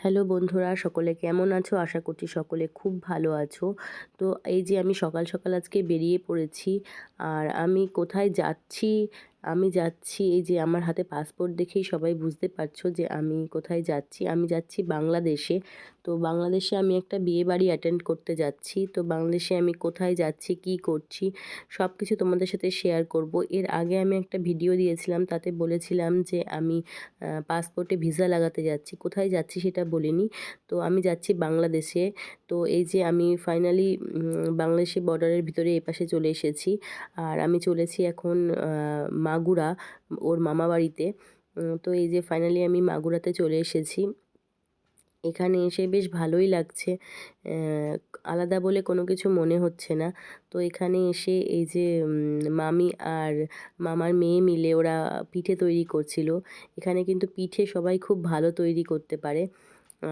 Hello বন্ধুরা, সকলে কেমন আছো? আশা করছি সকলে খুব ভালো আছো। তো এই যে আমি সকাল সকাল আজকে বেরিয়ে পড়েছি, আর আমি কোথায় যাচ্ছি আমি যাচ্ছি, এই যে আমার হাতে পাসপোর্ট দেখেই সবাই বুঝতে পারছ যে আমি কোথায় যাচ্ছি। আমি যাচ্ছি বাংলাদেশে। তো বাংলাদেশে আমি একটা বিয়ে বাড়ি অ্যাটেন্ড করতে যাচ্ছি। তো বাংলাদেশে আমি কোথায় যাচ্ছি, কি করছি সব কিছু তোমাদের সাথে শেয়ার করব। এর আগে আমি একটা ভিডিও দিয়েছিলাম, তাতে বলেছিলাম যে আমি পাসপোর্টে ভিসা লাগাতে যাচ্ছি। কোথায় যাচ্ছি সেটা বলিনি। তো আমি যাচ্ছি বাংলাদেশে। তো এই যে আমি ফাইনালি বাংলাদেশি বর্ডারের ভিতরে এপাশে চলে এসেছি। আর আমি চলেছি এখন মাগুরা, ওর মামা বাড়িতে। তো এই যে ফাইনালি আমি মাগুরাতে চলে এসেছি। এখানে এসে বেশ ভালোই লাগছে। আলাদা বলে কোনো কিছু মনে হচ্ছে না। তো এখানে এসে এই যে মামি আর মামার মেয়ে মিলে ওরা পিঠে তৈরি করছিল। এখানে কিন্তু পিঠে সবাই খুব ভালো তৈরি করতে পারে।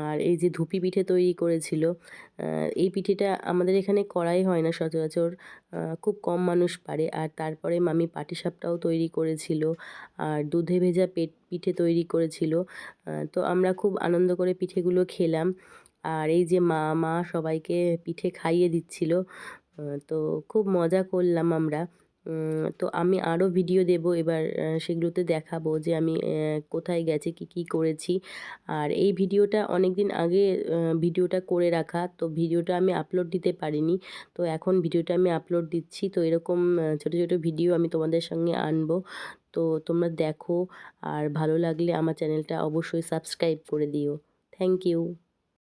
আর এই যে ধুপি পিঠে তৈরি করেছিল এই পিঠেটা আমাদের এখানে করাই হয় না সচরাচর খুব কম মানুষ পারে। আর তারপরে মামি পাটিসাপটাও তৈরি করেছিল আর দুধে ভেজা পেট পিঠে তৈরি করেছিল তো আমরা খুব আনন্দ করে পিঠেগুলো খেলাম। আর এই যে মা মা সবাইকে পিঠে খাইয়ে দিচ্ছিল তো খুব মজা করলাম আমরা। তো আমি আরও ভিডিও দেব। এবার সেগুলোতে দেখাবো যে আমি কোথায় গেছি, কি কি করেছি। আর এই ভিডিওটা অনেক দিন আগে ভিডিওটা করে রাখা। তো ভিডিওটা আমি আপলোড দিতে পারিনি। তো এখন ভিডিওটা আমি আপলোড দিচ্ছি। তো এরকম ছোটো ছোটো ভিডিও আমি তোমাদের সঙ্গে আনব। তো তোমরা দেখো। আর ভালো লাগলে আমার চ্যানেলটা অবশ্যই সাবস্ক্রাইব করে দিও। Thank you